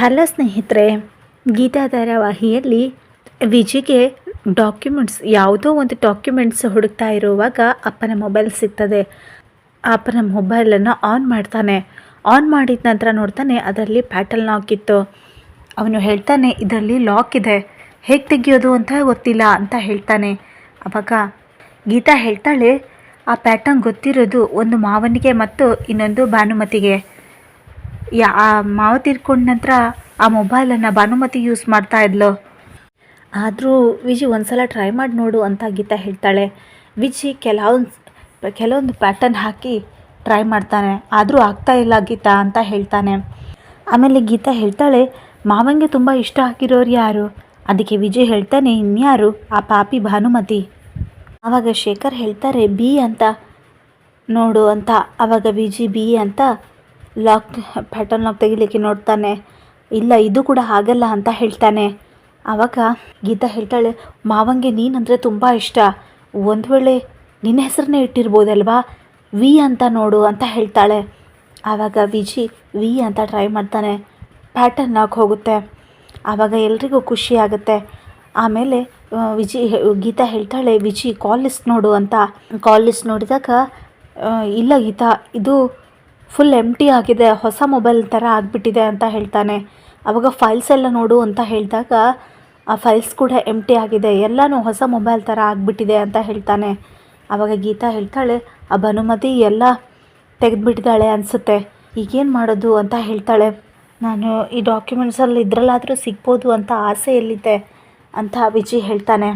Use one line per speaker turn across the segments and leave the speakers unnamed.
Hello ಸ್ನೇಹಿತರೆ, Geetha ಧಾರಾವಾಹಿಯಲ್ಲಿ ವಿಜಿಗೆ documents ಯಾವುದೋ ಒಂದು ಡಾಕ್ಯುಮೆಂಟ್ಸ್ ಹುಡುಕ್ತಾ ಇರುವಾಗ ಅಪ್ಪನ ಮೊಬೈಲ್ ಸಿಗ್ತದೆ. ಅಪ್ಪನ ಮೊಬೈಲನ್ನು ಆನ್ ಮಾಡ್ತಾನೆ. ಆನ್ ಮಾಡಿದ ನಂತರ ನೋಡ್ತಾನೆ, ಅದರಲ್ಲಿ ಪ್ಯಾಟಲ್ ಲಾಕ್ ಇತ್ತು. ಅವನು ಹೇಳ್ತಾನೆ, ಇದರಲ್ಲಿ ಲಾಕ್ ಇದೆ. ಹೇಗೆ ತೆಗಿಯೋದು ಅಂತ ಗೊತ್ತಿಲ್ಲ ಅಂತ ಹೇಳ್ತಾನೆ. ಅವಾಗ ಗೀತಾ ಹೇಳ್ತಾಳೆ, ಆ ಪ್ಯಾಟರ್ನ್ ಗೊತ್ತಿರೋದು ಒಂದು ಮಾವನಿಗೆ ಮತ್ತು ಇನ್ನೊಂದು ಭಾನುಮತಿಗೆ. ಯಾ ಮಾವ ತೀರ್ಕೊಂಡ ನಂತರ ಆ ಮೊಬೈಲನ್ನು ಭಾನುಮತಿ ಯೂಸ್ ಮಾಡ್ತಾ ಇದ್ಲು. ಆದರೂ ವಿಜಿ ಒಂದ್ಸಲ ಟ್ರೈ ಮಾಡಿ ನೋಡು ಅಂತ ಗೀತಾ ಹೇಳ್ತಾಳೆ. ವಿಜಿ ಕೆಲವೊಂದು ಕೆಲವೊಂದು ಪ್ಯಾಟರ್ನ್ ಹಾಕಿ ಟ್ರೈ ಮಾಡ್ತಾನೆ. ಆದರೂ ಆಗ್ತಾ ಇಲ್ಲ ಗೀತಾ ಅಂತ ಹೇಳ್ತಾನೆ. ಆಮೇಲೆ ಗೀತಾ ಹೇಳ್ತಾಳೆ, ಮಾವಂಗೆ ತುಂಬ ಇಷ್ಟ ಆಗಿರೋರು ಯಾರು? ಅದಕ್ಕೆ ವಿಜಯ್ ಹೇಳ್ತಾನೆ, ಇನ್ಯಾರು? ಆ ಪಾಪಿ ಭಾನುಮತಿ. ಆವಾಗ ಶೇಖರ್ ಹೇಳ್ತಾರೆ, ಬಿ ಅಂತ. ನೋಡು ಅಂತ. ಆವಾಗ ವಿಜಿ ಬಿ ಅಂತ. ಲಾಕ್ ಪ್ಯಾಟರ್ನ್ ಲಾಕ್ ತೆಗಿಲಿಕ್ಕೆ ನೋಡ್ತಾನೆ. ಇಲ್ಲ, ಇದು ಕೂಡ ಆಗಲ್ಲ ಅಂತ ಹೇಳ್ತಾನೆ. ಆವಾಗ ಗೀತಾ ಹೇಳ್ತಾಳೆ, ಮಾವಂಗೆ ನೀನಂದರೆ ತುಂಬ ಇಷ್ಟ. ಒಂದು ವೇಳೆ ನಿನ್ನ ಹೆಸರನ್ನೇ ಇಟ್ಟಿರ್ಬೋದಲ್ವಾ? ವಿ ಅಂತ ನೋಡು ಅಂತ ಹೇಳ್ತಾಳೆ. ಆವಾಗ ವಿಜಿ, ವಿ ಅಂತ ಟ್ರೈ ಮಾಡ್ತಾನೆ. ಪ್ಯಾಟರ್ನ್ ಲಾಕ್ ಹೋಗುತ್ತೆ. ಆವಾಗ ಎಲ್ರಿಗೂ ಖುಷಿ ಆಗುತ್ತೆ. ಆಮೇಲೆ ವಿಜಿ ಗೀತಾ ಹೇಳ್ತಾಳೆ, ವಿಜಿ ಕಾಲ್ ಲಿಸ್ಟ್ ನೋಡು ಅಂತ. ಕಾಲ್ ಲಿಸ್ಟ್ ನೋಡಿದಾಗ ಇಲ್ಲ ಗೀತಾ, ಇದು ಫುಲ್ ಎಂಟಿ ಆಗಿದೆ, ಹೊಸ ಮೊಬೈಲ್ ಥರ ಆಗಿಬಿಟ್ಟಿದೆ ಅಂತ ಹೇಳ್ತಾನೆ. ಅವಾಗ ಫೈಲ್ಸ್ ಎಲ್ಲ ನೋಡು ಅಂತ ಹೇಳಿದಾಗ, ಆ ಫೈಲ್ಸ್ ಕೂಡ ಎಂಟಿ ಆಗಿದೆ, ಎಲ್ಲನೂ ಹೊಸ ಮೊಬೈಲ್ ಥರ ಆಗಿಬಿಟ್ಟಿದೆ ಅಂತ ಹೇಳ್ತಾನೆ. ಆವಾಗ ಗೀತಾ ಹೇಳ್ತಾಳೆ ಆ ಭಾನುಮತಿ ಎಲ್ಲ ತೆಗೆದುಬಿಟ್ಟಿದ್ದಾಳೆ ಅನಿಸುತ್ತೆ, ಈಗೇನು ಮಾಡೋದು? ಅಂತ ಹೇಳ್ತಾಳೆ. ನಾನು ಈ ಡಾಕ್ಯುಮೆಂಟ್ಸಲ್ಲಿ ಇದರಲ್ಲಾದರೂ ಸಿಗ್ಬೋದು ಅಂತ ಆಸೆ ಎಲ್ಲಿದೆ? ಅಂತ ವಿಜಿ ಹೇಳ್ತಾನೆ.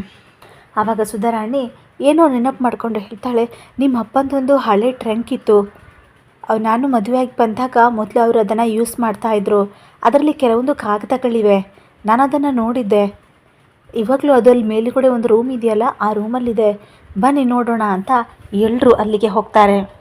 ಆವಾಗ ಸುಧಾರಾಣಿ ಏನೋ ನೆನಪು ಮಾಡಿಕೊಂಡು ಹೇಳ್ತಾಳೆ ನಿಮ್ಮ ಅಪ್ಪಂದೊಂದು ಹಳೆ ಟ್ರಂಕ್ ಇತ್ತು ನಾನು ಮದುವೆಯಾಗಿ ಬಂದಾಗ ಮೊದಲು ಅವರು ಅದನ್ನು ಯೂಸ್ ಮಾಡ್ತಾಯಿದ್ರು ಅದರಲ್ಲಿ ಕೆಲವೊಂದು ಕಾಗದಗಳಿವೆ. ನಾನು ಅದನ್ನು ನೋಡಿದ್ದೆ. ಇವಾಗಲೂ ಅದರಲ್ಲಿ ಮೇಲುಗಡೆ ಒಂದು ರೂಮ್ ಇದೆಯಲ್ಲ, ಆ ರೂಮಲ್ಲಿದೆ ಬನ್ನಿ ನೋಡೋಣ ಅಂತ ಎಲ್ಲರೂ ಅಲ್ಲಿಗೆ ಹೋಗ್ತಾರೆ.